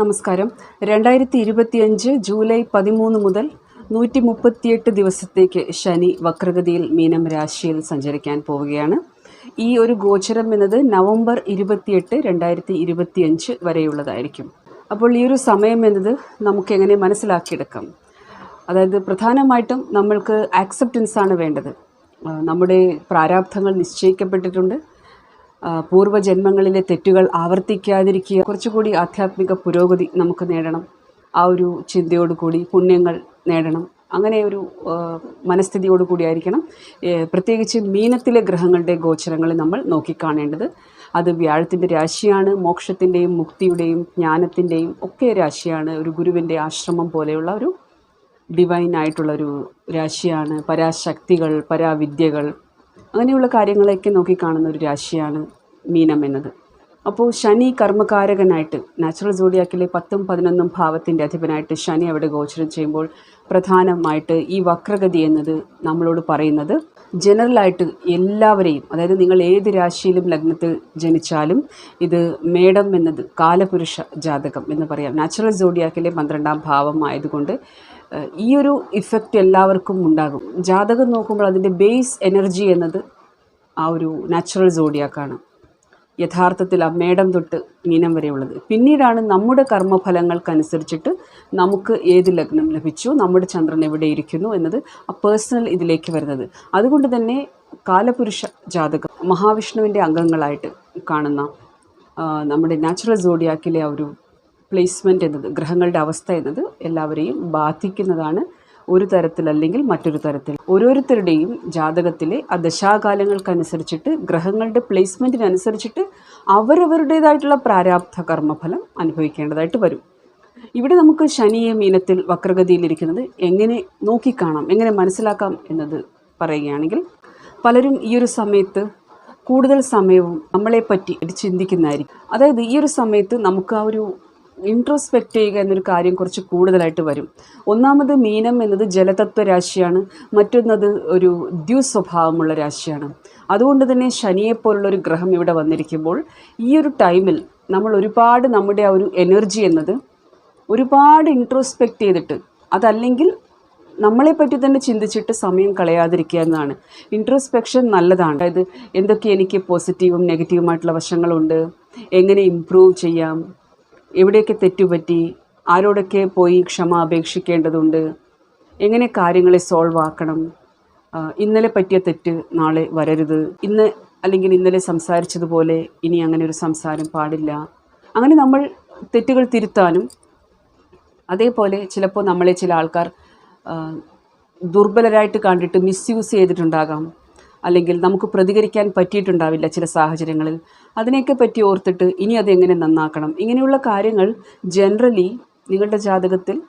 നമസ്കാരം. രണ്ടായിരത്തി ഇരുപത്തിയഞ്ച് ജൂലൈ പതിമൂന്ന് മുതൽ നൂറ്റി മുപ്പത്തിയെട്ട് ദിവസത്തേക്ക് ശനി വക്രഗതിയിൽ മീനം രാശിയിൽ സഞ്ചരിക്കാൻ പോവുകയാണ്. ഈ ഒരു ഗോചരം എന്നത് നവംബർ ഇരുപത്തിയെട്ട് രണ്ടായിരത്തി ഇരുപത്തിയഞ്ച് വരെയുള്ളതായിരിക്കും. അപ്പോൾ ഈ ഒരു സമയം എന്നത് നമുക്ക് എങ്ങനെ മനസ്സിലാക്കിയെടുക്കാം? അതായത് പ്രധാനമായിട്ടും നമ്മൾക്ക് ആക്സെപ്റ്റൻസ് ആണ് വേണ്ടത്. നമ്മുടെ പ്രാരാബ്ധങ്ങൾ നിശ്ചയിക്കപ്പെട്ടിട്ടുണ്ട്. പൂർവജന്മങ്ങളിലെ തെറ്റുകൾ ആവർത്തിക്കാതിരിക്കുക. കുറച്ചുകൂടി ആധ്യാത്മിക പുരോഗതി നമുക്ക് നേടണം. ആ ഒരു ചിന്തയോടുകൂടി പുണ്യങ്ങൾ നേടണം. അങ്ങനെ ഒരു മനസ്ഥിതിയോടു കൂടിയായിരിക്കണം പ്രത്യേകിച്ച് മീനത്തിലെ ഗ്രഹങ്ങളുടെ ഗോചരങ്ങൾ നമ്മൾ നോക്കിക്കാണേണ്ടത്. അത് വ്യാഴത്തിന്റെ രാശിയാണ് മോക്ഷത്തിന്റെയും മുക്തിയുടെയും ജ്ഞാനത്തിന്റെയും ഒക്കെ രാശിയാണ്. ഒരു ഗുരുവിന്റെ ആശ്രമം പോലെയുള്ള ഒരു ഡിവൈൻ ആയിട്ടുള്ളൊരു രാശിയാണ്. പരാശക്തികൾ പരാവിദ്യകൾ അങ്ങനെയുള്ള കാര്യങ്ങളെയൊക്കെ നോക്കിക്കാണുന്ന ഒരു രാശിയാണ് മീനം എന്നത്. അപ്പോൾ ശനി കർമ്മകാരകനായിട്ട് നാച്ചുറൽ സോഡിയാക്കിലെ പത്തും പതിനൊന്നും ഭാവത്തിന്റെ അധിപനായിട്ട് ശനി അവിടെ ഗോചരം ചെയ്യുമ്പോൾ പ്രധാനമായിട്ട് ഈ വക്രഗതി എന്നത് നമ്മളോട് പറയുന്നത് ജനറലായിട്ട് എല്ലാവരെയും അതായത് നിങ്ങൾ ഏത് രാശിയിലും ലഗ്നത്തിൽ ജനിച്ചാലും ഇത് മേടം എന്നത് കാലപുരുഷ ജാതകം എന്ന് പറയാം. നാച്ചുറൽ സോഡിയാക്കിലെ പന്ത്രണ്ടാം ഭാവം ആയതുകൊണ്ട് ഏഹ്, ഈ ഒരു ഇഫക്റ്റ് എല്ലാവർക്കും ഉണ്ടാകും. ജാതകം നോക്കുമ്പോൾ അതിന്റെ ബേസ് എനർജി എന്നത് ആ ഒരു നാച്ചുറൽ സോഡിയാക്കാണ് യഥാർത്ഥത്തിൽ ആ മേടം തൊട്ട് മീനം വരെയുള്ളത്. പിന്നീടാണ് നമ്മുടെ കർമ്മഫലങ്ങൾക്കനുസരിച്ചിട്ട് നമുക്ക് ഏത് ലഗ്നം ലഭിച്ചു നമ്മുടെ ചന്ദ്രൻ എവിടെ ഇരിക്കുന്നു എന്നത് ആ പേഴ്സണൽ ഇതിലേക്ക് വരുന്നത്. അതുകൊണ്ട് തന്നെ കാലപുരുഷ ജാതകം മഹാവിഷ്ണുവിന്റെ അംഗങ്ങളായിട്ട് കാണുന്ന നമ്മുടെ നാച്ചുറൽ സോഡിയാക്കിലെ ആ ഒരു പ്ലേസ്മെന്റ് എന്നത് ഗ്രഹങ്ങളുടെ അവസ്ഥ എന്നത് എല്ലാവരെയും ബാധിക്കുന്നതാണ് ഒരു തരത്തിൽ അല്ലെങ്കിൽ മറ്റൊരു തരത്തിൽ. ഓരോരുത്തരുടെയും ജാതകത്തിലെ ആ ദശാകാലങ്ങൾക്കനുസരിച്ചിട്ട് ഗ്രഹങ്ങളുടെ പ്ലേസ്മെന്റിനനുസരിച്ചിട്ട് അവരവരുടേതായിട്ടുള്ള പ്രാരാബ്ധ കർമ്മഫലം അനുഭവിക്കേണ്ടതായിട്ട് വരും. ഇവിടെ നമുക്ക് ശനിയെ മീനത്തിൽ വക്രഗതിയിലിരിക്കുന്നത് എങ്ങനെ നോക്കിക്കാണാം എങ്ങനെ മനസ്സിലാക്കാം എന്നത് പറയുകയാണെങ്കിൽ പലരും ഈ ഒരു സമയത്ത് കൂടുതൽ സമയവും നമ്മളെപ്പറ്റി ചിന്തിക്കുന്നതായിരിക്കും. അതായത് ഈ ഒരു സമയത്ത് നമുക്ക് ആ ഒരു ഇൻട്രോസ്പെക്റ്റ് ചെയ്യുക എന്നൊരു കാര്യം കുറച്ച് കൂടുതലായിട്ട് വരും. ഒന്നാമത് മീനം എന്നത് ജലതത്വ രാശിയാണ്. മറ്റൊന്നത് ഒരു ദ്യുസ്വഭാവമുള്ള രാശിയാണ്. അതുകൊണ്ട് തന്നെ ശനിയെപ്പോലുള്ള ഒരു ഗ്രഹം ഇവിടെ വന്നിരിക്കുമ്പോൾ ഈ ഒരു ടൈമിൽ നമ്മൾ ഒരുപാട് നമ്മുടെ ആ ഒരു എനർജി എന്നത് ഒരുപാട് ഇൻട്രോസ്പെക്റ്റ് ചെയ്തിട്ട് അതല്ലെങ്കിൽ നമ്മളെപ്പറ്റി തന്നെ ചിന്തിച്ചിട്ട് സമയം കളയാതിരിക്കുക എന്നതാണ്. ഇൻട്രോസ്പെക്ഷൻ നല്ലതാണ്. അതായത് എന്തൊക്കെ എനിക്ക് പോസിറ്റീവും നെഗറ്റീവുമായിട്ടുള്ള വശങ്ങളുണ്ട്? എങ്ങനെ ഇമ്പ്രൂവ് ചെയ്യാം? എവിടെയൊക്കെ തെറ്റുപറ്റി? ആരോടൊക്കെ പോയി ക്ഷമ അപേക്ഷിക്കേണ്ടതുണ്ട്? എങ്ങനെ കാര്യങ്ങളെ സോൾവ് ആക്കണം? ഇന്നലെ പറ്റിയ തെറ്റ് നാളെ വരരുത്. ഇന്ന് അല്ലെങ്കിൽ ഇന്നലെ സംസാരിച്ചതുപോലെ ഇനി അങ്ങനെ ഒരു സംസാരം പാടില്ല. അങ്ങനെ നമ്മൾ തെറ്റുകൾ തിരുത്താനും അതേപോലെ ചിലപ്പോൾ നമ്മളെ ചില ആൾക്കാർ ദുർബലരായിട്ട് കണ്ടിട്ട് മിസ്യൂസ് ചെയ്തിട്ടുണ്ടാകാം. അല്ലെങ്കിൽ നമുക്ക് പ്രതികരിക്കാൻ പറ്റിയിട്ടുണ്ടാവില്ല ചില സാഹചര്യങ്ങളിൽ. അതിനെയൊക്കെ പറ്റി ഓർത്തിട്ട് ഇനി അതെങ്ങനെ നന്നാക്കണം? ഇങ്ങനെയുള്ള കാര്യങ്ങൾ ജനറലി നിങ്ങളുടെ ജാതകത്തിൽ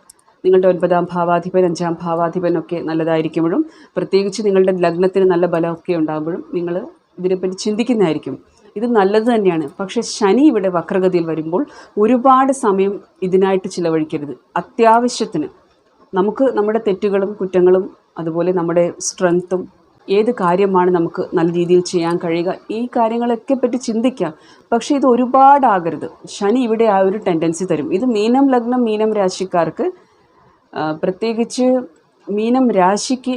നിങ്ങളുടെ ഒൻപതാം ഭാവാധിപൻ അഞ്ചാം ഭാവാധിപനൊക്കെ നല്ലതായിരിക്കുമ്പോഴും പ്രത്യേകിച്ച് നിങ്ങളുടെ ലഗ്നത്തിന് നല്ല ബലമൊക്കെ ഉണ്ടാകുമ്പോഴും നിങ്ങൾ ഇതിനെപ്പറ്റി ചിന്തിക്കുന്നതായിരിക്കും. ഇത് നല്ലത് തന്നെയാണ്. പക്ഷേ ശനി ഇവിടെ വക്രഗതിയിൽ വരുമ്പോൾ ഒരുപാട് സമയം ഇതിനായിട്ട് ചിലവഴിക്കരുത്. അത്യാവശ്യത്തിന് നമുക്ക് നമ്മുടെ തെറ്റുകളും കുറ്റങ്ങളും അതുപോലെ നമ്മുടെ സ്ട്രെങ്ത്തും ഏത് കാര്യമാണ് നമുക്ക് നല്ല രീതിയിൽ ചെയ്യാൻ കഴിയുക? ഈ കാര്യങ്ങളൊക്കെ പറ്റി ചിന്തിക്കാം. പക്ഷേ ഇത് ഒരുപാടാകരുത്. ശനി ഇവിടെ ആ ഒരു ടെൻഡൻസി തരും. ഇത് മീനം ലഗ്നം മീനം രാശിക്കാർക്ക് പ്രത്യേകിച്ച് മീനം രാശിക്ക്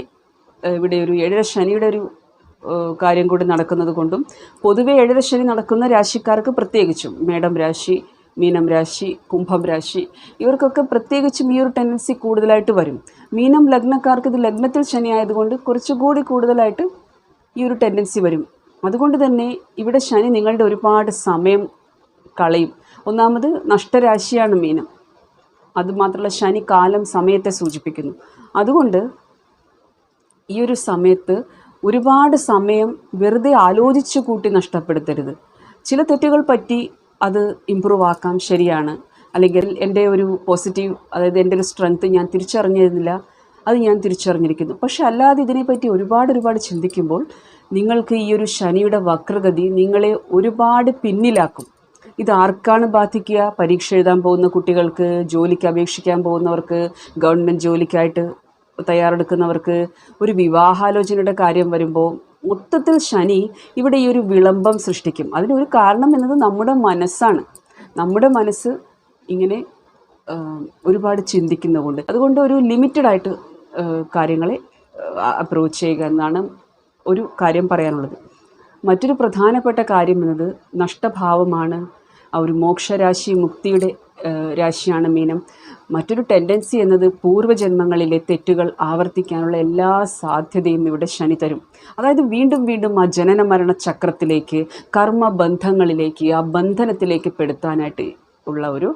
ഇവിടെ ഒരു ഏഴര ശനിയുടെ ഒരു കാര്യം കൂടി നടക്കുന്നത് കൊണ്ടും പൊതുവെ ഏഴര ശനി നടക്കുന്ന രാശിക്കാർക്ക് പ്രത്യേകിച്ചും മേടം രാശി മീനം രാശി കുംഭം രാശി ഇവർക്കൊക്കെ പ്രത്യേകിച്ചും ഈ ഒരു ടെൻഡൻസി കൂടുതലായിട്ട് വരും. മീനം ലഗ്നക്കാർക്ക് ഇത് ലഗ്നത്തിൽ ശനി ആയതുകൊണ്ട് കുറച്ചുകൂടി കൂടുതലായിട്ട് ഈ ഒരു ടെൻഡൻസി വരും. അതുകൊണ്ട് തന്നെ ഇവിടെ ശനി നിങ്ങളുടെ ഒരുപാട് സമയം കളയും. ഒന്നാമത് നഷ്ടരാശിയാണ് മീനം. അതുമാത്രമല്ല ശനി കാലം സമയത്തെ സൂചിപ്പിക്കുന്നു. അതുകൊണ്ട് ഈ ഒരു സമയത്ത് ഒരുപാട് സമയം വെറുതെ ആലോചിച്ച് കൂട്ടി നഷ്ടപ്പെടുത്തരുത്. ചില തെറ്റുകൾ പറ്റി അത് ഇമ്പ്രൂവ് ആക്കാം ശരിയാണ്. അല്ലെങ്കിൽ എന്റെ ഒരു പോസിറ്റീവ് അതായത് എന്റെ ഒരു സ്ട്രെങ്ത്ത് ഞാൻ തിരിച്ചറിഞ്ഞിരുന്നില്ല അത് ഞാൻ തിരിച്ചറിഞ്ഞിരിക്കുന്നു. പക്ഷെ അല്ലാതെ ഇതിനെപ്പറ്റി ഒരുപാട് ഒരുപാട് ചിന്തിക്കുമ്പോൾ നിങ്ങൾക്ക് ഈ ഒരു ശനിയുടെ വക്രഗതി നിങ്ങളെ ഒരുപാട് പിന്നിലാക്കും. ഇത് ആർക്കാണ് ബാധിക്കുക? പരീക്ഷ എഴുതാൻ പോകുന്ന കുട്ടികൾക്ക് ജോലിക്ക് അപേക്ഷിക്കാൻ പോകുന്നവർക്ക് ഗവൺമെന്റ് ജോലിക്കായിട്ട് തയ്യാറെടുക്കുന്നവർക്ക് ഒരു വിവാഹാലോചനയുടെ കാര്യം വരുമ്പോൾ മൊത്തത്തിൽ ശനി ഇവിടെ ഈ ഒരു വിളംബം സൃഷ്ടിക്കും. അതിനൊരു കാരണം എന്നത് നമ്മുടെ മനസ്സാണ്. നമ്മുടെ മനസ്സ് ഇങ്ങനെ ഒരുപാട് ചിന്തിക്കുന്നതുകൊണ്ട്. അതുകൊണ്ട് ഒരു ലിമിറ്റഡ് ആയിട്ട് കാര്യങ്ങളെ അപ്രോച്ച് ചെയ്യുക എന്നാണ് ഒരു കാര്യം പറയാനുള്ളത്. മറ്റൊരു പ്രധാനപ്പെട്ട കാര്യം എന്നത് നഷ്ടഭാവമാണ്. ആ ഒരു മോക്ഷരാശി മുക്തിയുടെ രാശിയാണ് മീനം. മറ്റൊരു ടെൻഡൻസി എന്നത് പൂർവജന്മങ്ങളിലെ തെറ്റുകൾ ആവർത്തിക്കാനുള്ള എല്ലാ സാധ്യതയും ഇവിടെ ശനി തരും. അതായത് വീണ്ടും വീണ്ടും ആ ജനന മരണ ചക്രത്തിലേക്ക് കർമ്മബന്ധങ്ങളിലേക്ക് ആ ബന്ധനത്തിലേക്ക് പെടുത്താനായിട്ട് ഉള്ള ഒരു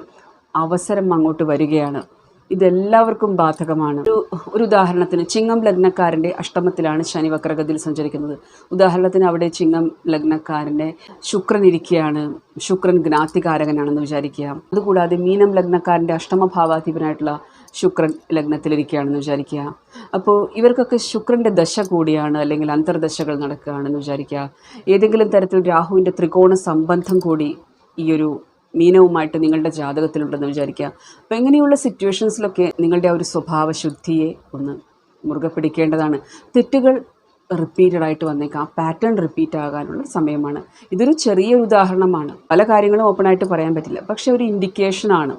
അവസരം അങ്ങോട്ട് വരികയാണ്. ഇതെല്ലാവർക്കും ബാധകമാണ്. ഒരു ഒരു ഉദാഹരണത്തിന് ചിങ്ങം ലഗ്നക്കാരന്റെ അഷ്ടമത്തിലാണ് ശനി വക്രഗതിയിൽ സഞ്ചരിക്കുന്നത്. ഉദാഹരണത്തിന് അവിടെ ചിങ്ങം ലഗ്നക്കാരന്റെ ശുക്രൻ ഇരിക്കുകയാണ്. ശുക്രൻ ജ്ഞാതികാരകനാണെന്ന് വിചാരിക്കുക. അതുകൂടാതെ മീനം ലഗ്നക്കാരന്റെ അഷ്ടമഭാവാധിപനായിട്ടുള്ള ശുക്രൻ ലഗ്നത്തിലിരിക്കുകയാണെന്ന് വിചാരിക്കുക. അപ്പോൾ ഇവർക്കൊക്കെ ശുക്രന്റെ ദശ കൂടിയാണ് അല്ലെങ്കിൽ അന്തർദശകൾ നടക്കുകയാണെന്ന് വിചാരിക്കുക. ഏതെങ്കിലും തരത്തിൽ രാഹുവിന്റെ ത്രികോണ സംബന്ധം കൂടി ഈ ഒരു മീനവുമായിട്ട് നിങ്ങളുടെ ജാതകത്തിലുണ്ടെന്ന് വിചാരിക്കുക. അപ്പോൾ ഇങ്ങനെയുള്ള സിറ്റുവേഷൻസിലൊക്കെ നിങ്ങളുടെ ആ ഒരു സ്വഭാവശുദ്ധിയെ ഒന്ന് മുറുകെ പിടിക്കേണ്ടതാണ്. തെറ്റുകൾ റിപ്പീറ്റഡ് ആയിട്ട് വന്നേക്കാം. പാറ്റേൺ റിപ്പീറ്റ് ആകാനുള്ള സമയമാണ്. ഇതൊരു ചെറിയ ഉദാഹരണമാണ്. പല കാര്യങ്ങളും ഓപ്പണായിട്ട് പറയാൻ പറ്റില്ല. പക്ഷെ ഒരു ഇൻഡിക്കേഷനാണ്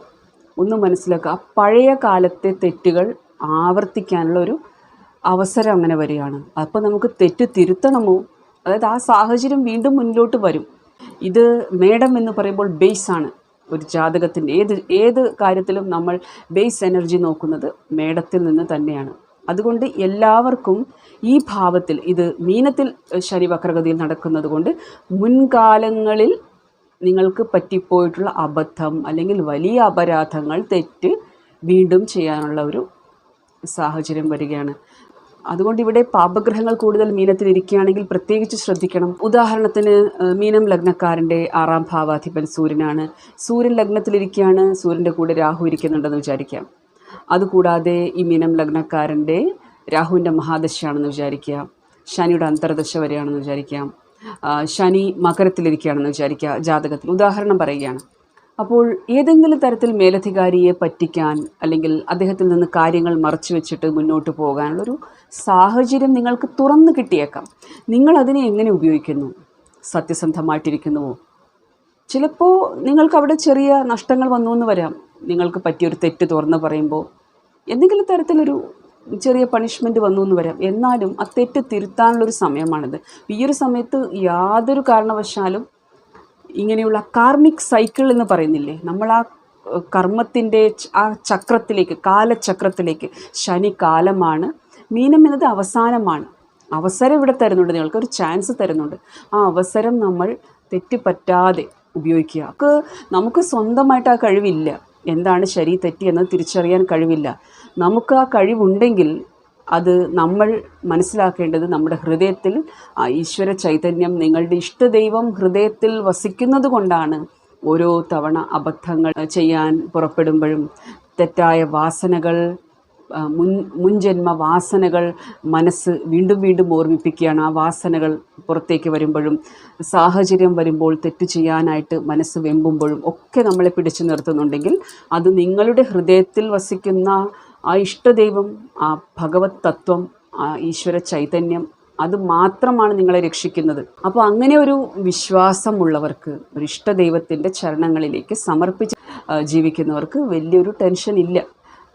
ഒന്ന് മനസ്സിലാക്കുക. പഴയ കാലത്തെ തെറ്റുകൾ ആവർത്തിക്കാനുള്ള ഒരു അവസരം അങ്ങനെ വരികയാണ്. അപ്പോൾ നമുക്ക് തെറ്റ് തിരുത്തണമോ? അതായത് ആ സാഹചര്യം വീണ്ടും മുന്നിലോട്ട് വരും. ഇത് മേഡം എന്ന് പറയുമ്പോൾ ബേസ് ആണ്. ഒരു ജാതകത്തിന്റെ ഏത് ഏത് കാര്യത്തിലും നമ്മൾ ബേസ് എനർജി നോക്കുന്നത് മേടത്തിൽ നിന്ന് തന്നെയാണ്. അതുകൊണ്ട് എല്ലാവർക്കും ഈ ഭാവത്തിൽ ഇത് മീനത്തിൽ ശനി വക്രഗതിയിൽ നടക്കുന്നത് കൊണ്ട് മുൻകാലങ്ങളിൽ നിങ്ങൾക്ക് പറ്റിപ്പോയിട്ടുള്ള അബദ്ധം അല്ലെങ്കിൽ വലിയ അപരാധങ്ങൾ തെറ്റ് വീണ്ടും ചെയ്യാനുള്ള ഒരു സാഹചര്യം വരികയാണ്. അതുകൊണ്ട് ഇവിടെ പാപഗ്രഹങ്ങൾ കൂടുതൽ മീനത്തിൽ ഇരിക്കുകയാണെങ്കിൽ പ്രത്യേകിച്ച് ശ്രദ്ധിക്കണം. ഉദാഹരണത്തിന് മീനം ലഗ്നക്കാരന്റെ ആറാം ഭാവാധിപൻ സൂര്യനാണ്. സൂര്യൻ ലഗ്നത്തിലിരിക്കുകയാണ് സൂര്യന്റെ കൂടെ രാഹു ഇരിക്കുന്നുണ്ടെന്ന് വിചാരിക്കാം. അതുകൂടാതെ ഈ മീനം ലഗ്നക്കാരന്റെ രാഹുവിന്റെ മഹാദശയാണെന്ന് വിചാരിക്കുക. ശനിയുടെ അന്തർദശ വരെയാണെന്ന് വിചാരിക്കാം. ശനി മകരത്തിലിരിക്കുകയാണെന്ന് വിചാരിക്കുക. ജാതകത്തിൽ. ഉദാഹരണം പറയുകയാണ്. അപ്പോൾ ഏതെങ്കിലും തരത്തിൽ മേലധികാരിയെ പറ്റിക്കാൻ അല്ലെങ്കിൽ അദ്ദേഹത്തിൽ നിന്ന് കാര്യങ്ങൾ മറച്ചു വെച്ചിട്ട് മുന്നോട്ട് പോകാനുള്ളൊരു സാഹചര്യം നിങ്ങൾക്ക് തുറന്നു കിട്ടിയേക്കാം. നിങ്ങൾ അതിനെ എങ്ങനെ ഉപയോഗിക്കുന്നു? സത്യസന്ധമായിട്ടിരിക്കുന്നുവോ? ചിലപ്പോൾ നിങ്ങൾക്ക് അവിടെ ചെറിയ നഷ്ടങ്ങൾ വന്നു എന്ന് വരാം. നിങ്ങൾക്ക് പറ്റിയൊരു തെറ്റ് തുറന്ന് പറയുമ്പോൾ എന്തെങ്കിലും തരത്തിലൊരു ചെറിയ പണിഷ്മെന്റ് വന്നു എന്ന് വരാം. എന്നാലും ആ തെറ്റ് തിരുത്താനുള്ളൊരു സമയമാണിത്. ഈ ഒരു സമയത്ത് യാതൊരു കാരണവശാലും ഇങ്ങനെയുള്ള കാർമിക് സൈക്കിൾ എന്ന് പറയുന്നില്ലേ? നമ്മൾ ആ കർമ്മത്തിന്റെ ആ ചക്രത്തിലേക്ക് കാലചക്രത്തിലേക്ക് ശനി കാലമാണ്. മീനം എന്നത് അവസാനമാണ്. അവസരം ഇവിടെ തരുന്നുണ്ട്. നിങ്ങൾക്ക് ഒരു ചാൻസ് തരുന്നുണ്ട്. ആ അവസരം നമ്മൾ തെറ്റിപ്പറ്റാതെ ഉപയോഗിക്കുക. നമുക്ക് നമുക്ക് സ്വന്തമായിട്ട് ആ കഴിവില്ല. എന്താണ് ശരി തെറ്റി എന്ന് തിരിച്ചറിയാൻ കഴിവില്ല. നമുക്ക് ആ കഴിവുണ്ടെങ്കിൽ അത് നമ്മൾ മനസ്സിലാക്കേണ്ടത് നമ്മുടെ ഹൃദയത്തിൽ ഈശ്വര ചൈതന്യം നിങ്ങളുടെ ഇഷ്ടദൈവം ഹൃദയത്തിൽ വസിക്കുന്നത് കൊണ്ടാണ് ഓരോ തവണ അബദ്ധങ്ങൾ ചെയ്യാൻ പുറപ്പെടുമ്പോഴും തെറ്റായ വാസനകൾ മുൻ മുൻജന്മ വാസനകൾ മനസ്സ് വീണ്ടും വീണ്ടും ഓർമ്മിപ്പിക്കുകയാണ്. ആ വാസനകൾ പുറത്തേക്ക് വരുമ്പോഴും സാഹചര്യം വരുമ്പോൾ തെറ്റ് ചെയ്യാനായിട്ട് മനസ്സ് വെമ്പുമ്പോഴും ഒക്കെ നമ്മളെ പിടിച്ചു നിർത്തുന്നുണ്ടെങ്കിൽ അത് നിങ്ങളുടെ ഹൃദയത്തിൽ വസിക്കുന്ന ആ ഇഷ്ടദൈവം ആ ഭഗവത് തത്വം ആ ഈശ്വര ചൈതന്യം അത് മാത്രമാണ് നിങ്ങളെ രക്ഷിക്കുന്നത്. അപ്പോൾ അങ്ങനെ ഒരു വിശ്വാസമുള്ളവർക്ക് ഒരു ഇഷ്ടദൈവത്തിന്റെ ചരണങ്ങളിലേക്ക് സമർപ്പിച്ച് ജീവിക്കുന്നവർക്ക് വലിയൊരു ടെൻഷൻ ഇല്ല.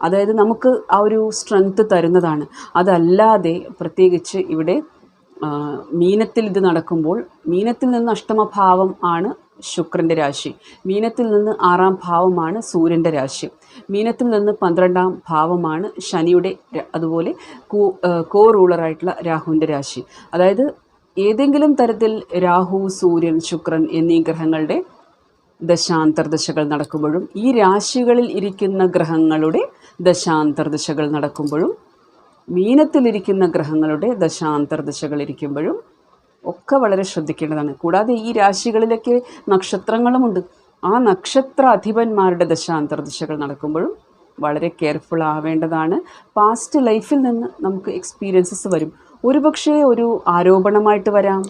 അതായത് നമുക്ക് ആ ഒരു സ്ട്രെങ്ത് തരുന്നതാണ്. അതല്ലാതെ പ്രത്യേകിച്ച് ഇവിടെ മീനത്തിൽ ഇത് നടക്കുമ്പോൾ മീനത്തിൽ നിന്ന് അഷ്ടമഭാവം ആണ് ശുക്രന്റെ രാശി. മീനത്തിൽ നിന്ന് ആറാം ഭാവമാണ് സൂര്യന്റെ രാശി. മീനത്തിൽ നിന്ന് പന്ത്രണ്ടാം ഭാവമാണ് ശനിയുടെ അതുപോലെ കോ റൂളറായിട്ടുള്ള രാഹുവിന്റെ രാശി. അതായത് ഏതെങ്കിലും തരത്തിൽ രാഹു സൂര്യൻ ശുക്രൻ എന്നീ ഗ്രഹങ്ങളുടെ ദശാന്തർദശകൾ നടക്കുമ്പോഴും ഈ രാശികളിൽ ഇരിക്കുന്ന ഗ്രഹങ്ങളുടെ ദശാന്തർദശകൾ നടക്കുമ്പോഴും മീനത്തിലിരിക്കുന്ന ഗ്രഹങ്ങളുടെ ദശാന്തർദശകൾ ഇരിക്കുമ്പോഴും ഒക്കെ വളരെ ശ്രദ്ധിക്കേണ്ടതാണ്. കൂടാതെ ഈ രാശികളിലൊക്കെ നക്ഷത്രങ്ങളുമുണ്ട്. ആ നക്ഷത്ര അധിപന്മാരുടെ ദശാന്തർദശകൾ നടക്കുമ്പോഴും വളരെ കെയർഫുൾ ആവേണ്ടതാണ്. പാസ്റ്റ് ലൈഫിൽ നിന്ന് നമുക്ക് എക്സ്പീരിയൻസസ് വരും. ഒരുപക്ഷേ ഒരു ആരോപണമായിട്ട് വരാം.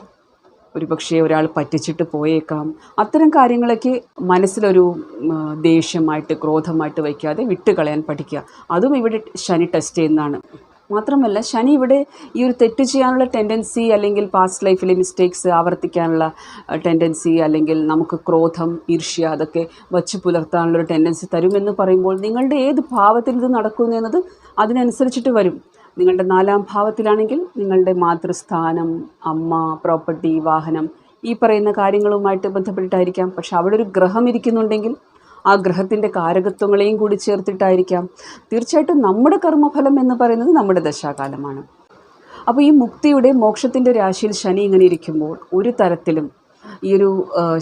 ഒരുപക്ഷെ ഒരാൾ പറ്റിച്ചിട്ട് പോയേക്കാം. അത്തരം കാര്യങ്ങളൊക്കെ മനസ്സിലൊരു ദേഷ്യമായിട്ട് ക്രോധമായിട്ട് വയ്ക്കാതെ വിട്ടുകളയാൻ പഠിക്കുക. അതും ഇവിടെ ശനി ടെസ്റ്റ് ചെയ്യുന്നതാണ്. മാത്രമല്ല ശനി ഇവിടെ ഈ ഒരു തെറ്റ് ചെയ്യാനുള്ള ടെൻഡൻസി അല്ലെങ്കിൽ പാസ്റ്റ് ലൈഫിലെ മിസ്റ്റേക്സ് ആവർത്തിക്കാനുള്ള ടെൻഡൻസി അല്ലെങ്കിൽ നമുക്ക് ക്രോധം ഈർഷ്യ അതൊക്കെ വച്ച് പുലർത്താനുള്ള ഒരു ടെൻഡൻസി തരുമെന്ന് പറയുമ്പോൾ നിങ്ങളുടെ ഏത് ഭാവത്തിൽ ഇത് നടക്കുന്നു എന്നത് അതിനനുസരിച്ചിട്ട് വരും. നിങ്ങളുടെ നാലാം ഭാവത്തിലാണെങ്കിൽ നിങ്ങളുടെ മാതൃസ്ഥാനം അമ്മ പ്രോപ്പർട്ടി വാഹനം ഈ പറയുന്ന കാര്യങ്ങളുമായിട്ട് ബന്ധപ്പെട്ടിട്ടായിരിക്കാം. പക്ഷെ അവിടെ ഒരു ഗ്രഹം ഇരിക്കുന്നുണ്ടെങ്കിൽ ആ ഗ്രഹത്തിന്റെ കാരകത്വങ്ങളെയും കൂടി ചേർത്തിട്ടായിരിക്കാം. തീർച്ചയായിട്ടും നമ്മുടെ കർമ്മഫലം എന്ന് പറയുന്നത് നമ്മുടെ ദശാകാലമാണ്. അപ്പോൾ ഈ മുക്തിയുടെ മോക്ഷത്തിന്റെ രാശിയിൽ ശനി ഇങ്ങനെ ഇരിക്കുമ്പോൾ ഒരു തരത്തിലും ഈ ഒരു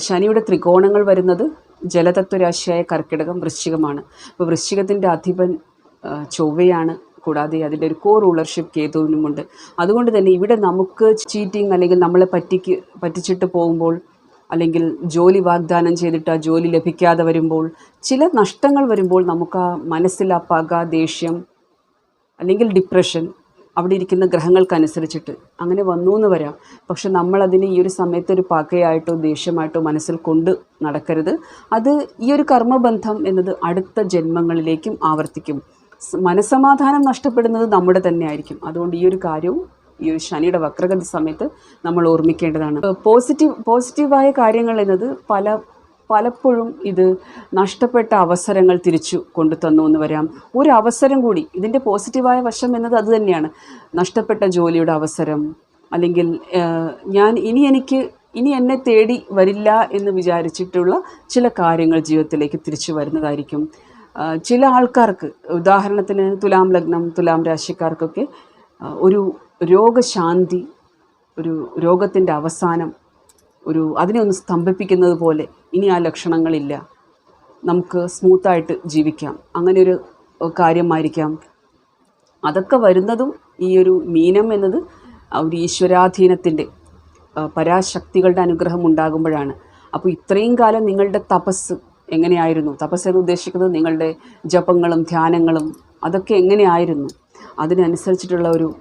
ശനിയുടെ ത്രികോണങ്ങൾ വരുന്നത് ജലതത്വരാശിയായ കർക്കിടകം വൃശ്ചികമാണ്. ഇപ്പോൾ വൃശ്ചികത്തിന്റെ അധിപൻ ചൊവ്വയാണ്. കൂടാതെ അതിന്റെ ഒരു കോ റൂളർഷിപ്പ് കേതുവിനുമുണ്ട്. അതുകൊണ്ട് തന്നെ ഇവിടെ നമുക്ക് ചീറ്റിംഗ് അല്ലെങ്കിൽ നമ്മളെ പറ്റിക്ക് പറ്റിച്ചിട്ട് പോകുമ്പോൾ അല്ലെങ്കിൽ ജോലി വാഗ്ദാനം ചെയ്തിട്ട് ആ ജോലി ലഭിക്കാതെ വരുമ്പോൾ ചില നഷ്ടങ്ങൾ വരുമ്പോൾ നമുക്ക് ആ മനസ്സിൽ ആ പക ദേഷ്യം അല്ലെങ്കിൽ ഡിപ്രഷൻ അവിടെ ഇരിക്കുന്ന ഗ്രഹങ്ങൾക്കനുസരിച്ചിട്ട് അങ്ങനെ വന്നു എന്ന് വരാം. പക്ഷെ നമ്മളതിനെ ഈ ഒരു സമയത്ത് ഒരു പകയായിട്ടോ ദേഷ്യമായിട്ടോ മനസ്സിൽ കൊണ്ട് നടക്കരുത്. അത് ഈ ഒരു കർമ്മബന്ധം എന്നത് അടുത്ത ജന്മങ്ങളിലേക്കും ആവർത്തിക്കും. മനസ്സമാധാനം നഷ്ടപ്പെടുന്നത് നമ്മുടെ തന്നെ ആയിരിക്കും. അതുകൊണ്ട് ഈ ഒരു കാര്യവും ഈ ഒരു ശനിയുടെ വക്രഗതി സമയത്ത് നമ്മൾ ഓർമ്മിക്കേണ്ടതാണ്. പോസിറ്റീവ് പോസിറ്റീവായ കാര്യങ്ങൾ എന്നത് പല പലപ്പോഴും ഇത് നഷ്ടപ്പെട്ട അവസരങ്ങൾ തിരിച്ചു കൊണ്ടു തന്നു എന്ന് വരാം. ഒരു അവസരം കൂടി ഇതിന്റെ പോസിറ്റീവായ വശം എന്നത് അതുതന്നെയാണ് നഷ്ടപ്പെട്ട ജോലിയുടെ അവസരം അല്ലെങ്കിൽ ഞാൻ ഇനി എനിക്ക് ഇനി എന്നെ തേടി വരില്ല എന്ന് വിചാരിച്ചിട്ടുള്ള ചില കാര്യങ്ങൾ ജീവിതത്തിലേക്ക് തിരിച്ചു വരുന്നതായിരിക്കും. ചില ആൾക്കാർക്ക് ഉദാഹരണത്തിന് തുലാം ലഗ്നം തുലാം രാശിക്കാർക്കൊക്കെ ഒരു രോഗശാന്തി ഒരു രോഗത്തിന്റെ അവസാനം ഒരു അതിനെ ഒന്ന് സ്തംഭിപ്പിക്കുന്നത് പോലെ ഇനി ആ ലക്ഷണങ്ങളില്ല. നമുക്ക് സ്മൂത്തായിട്ട് ജീവിക്കാം. അങ്ങനെ ഒരു കാര്യമായിരിക്കാം. അതൊക്കെ വരുന്നതും ഈ ഒരു മീനം എന്നത് ഒരു ഈശ്വരാധീനത്തിന്റെ പരാശക്തികളുടെ അനുഗ്രഹം ഉണ്ടാകുമ്പോഴാണ്. അപ്പോൾ ഇത്രയും കാലം നിങ്ങളുടെ തപസ് എങ്ങനെയായിരുന്നു? തപസ് എന്ന് ഉദ്ദേശിക്കുന്നത് നിങ്ങളുടെ ജപങ്ങളും ധ്യാനങ്ങളും അതൊക്കെ എങ്ങനെയായിരുന്നു? അതിനനുസരിച്ചിട്ടുള്ള ഒരു